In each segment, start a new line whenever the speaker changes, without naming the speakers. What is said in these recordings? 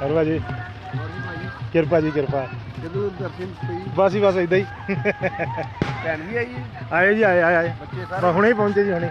ਕਰਵਾ ਜੀ ਕਿਰਪਾ ਜੀ ਕਿਰਪਾ। ਬਸ ਹੀ ਬਸ ਇਦਾਂ ਹੀ। ਆਏ ਜੀ ਆਏ ਆਏ ਆਏ।
ਬੱਚੇ
ਹੁਣੇ ਹੀ ਪਹੁੰਚੇ ਜੀ ਹੁਣੇ।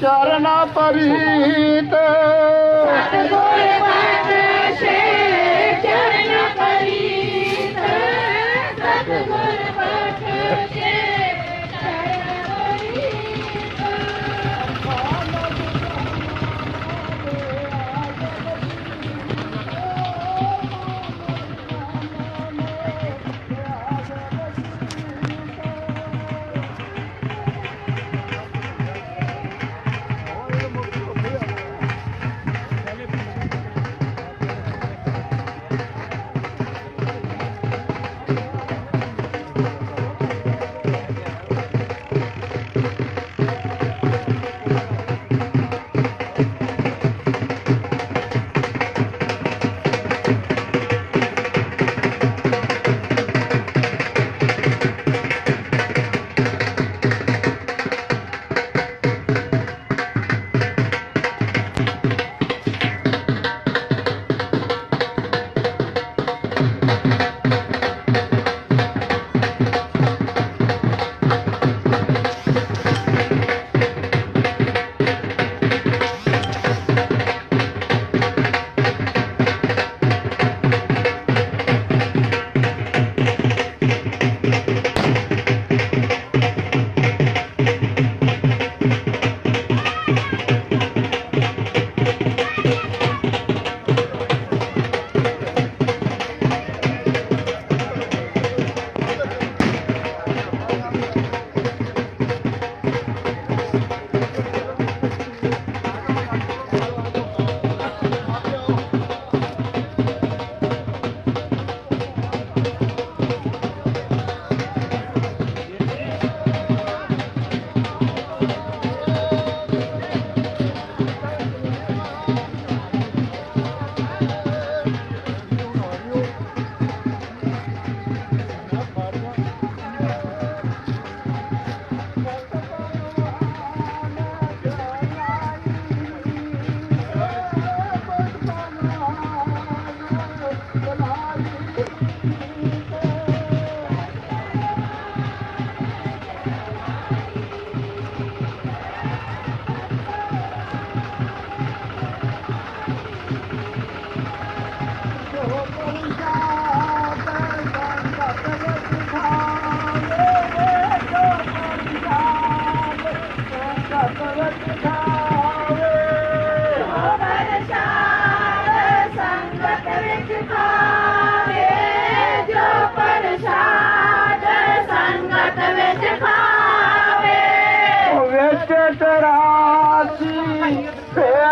चरण पीत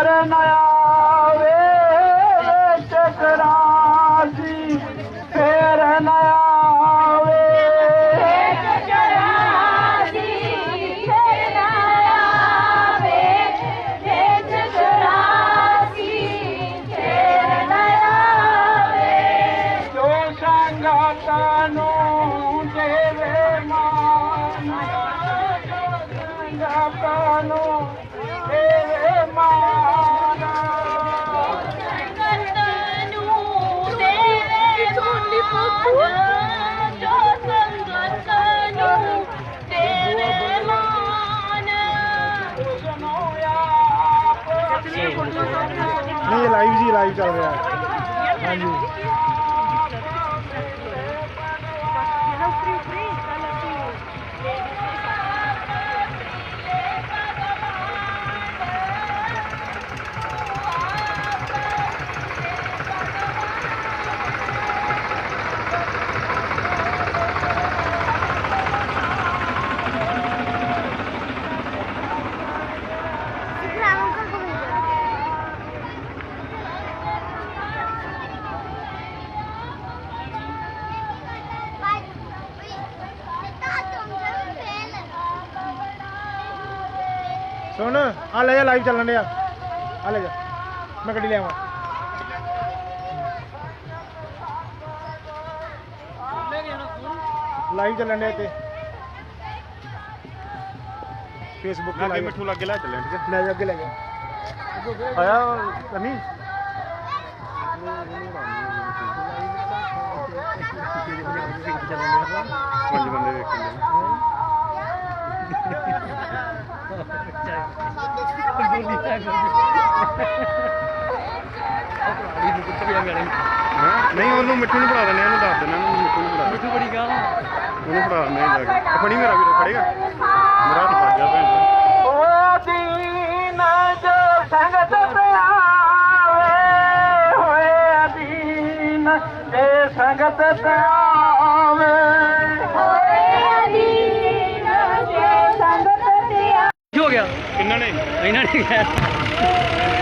नया वे
चकर केर नया वे चे ਚੱਲ ਰਿਹਾ ਹੈ ਹਾਂਜੀ ਸੁਣ ਆ ਲੈ ਜਾ ਲਾਈਵ ਚੱਲਣ ਡਿਆ। ਆ ਲੈ ਜਾ। ਮੈਂ ਗੱਡੀ ਲੈ ਆਵਾਂ। ਲਾਈਵ ਚੱਲਣ ਡਿਆ ਤੇ ਫੇਸਬੁੱਕ ਤੇ ਲਾਈਵ ਮਿੱਠੂ ਲੱਗੇ ਲੈ ਚੱਲੇ ਠੀਕ ਹੈ? ਲੈ ਜਾ ਅੱਗੇ ਲੈ ਜਾ। ਆਇਆ ਕੰਨੀ ਪੰਜ ਬੰਦੇ ਵੇਖਣ ਦੇ ਨਹੀਂ ਉਹਨੂੰ ਮਿੱਠੂ ਨੂੰ ਫੜਾ ਦਿੰਦੇ ਆ, ਉਹਨੂੰ ਦੱਸ ਦਿੰਦੇ ਆ, ਉਹਨੂੰ ਮਿੱਠੂ ਨੂੰ ਫੜਾ ਮਿੱਠੂ ਬੜੀ ਗਾਲ ਉਹਨੂੰ ਫੜਾ ਦਿੰਦੇ ਆ ਜਾ ਕੇ। ਫੜੀ ਮੇਰਾ ਵੀਰ ਫੜੇਗਾ? ਮੇਰਾ ਹੱਥ ਫੜ ਗਿਆ ਭੈਣ।
ਹੋਇਆ ਦੀਨ ਜੋ ਸੰਗਤ ਤੇ ਆਵੇ ਹੋਇਆ ਦੀਨ ਜੇ ਸੰਗਤ ਤੇ
ਜੇ ਸੰਗਤ ਤੇ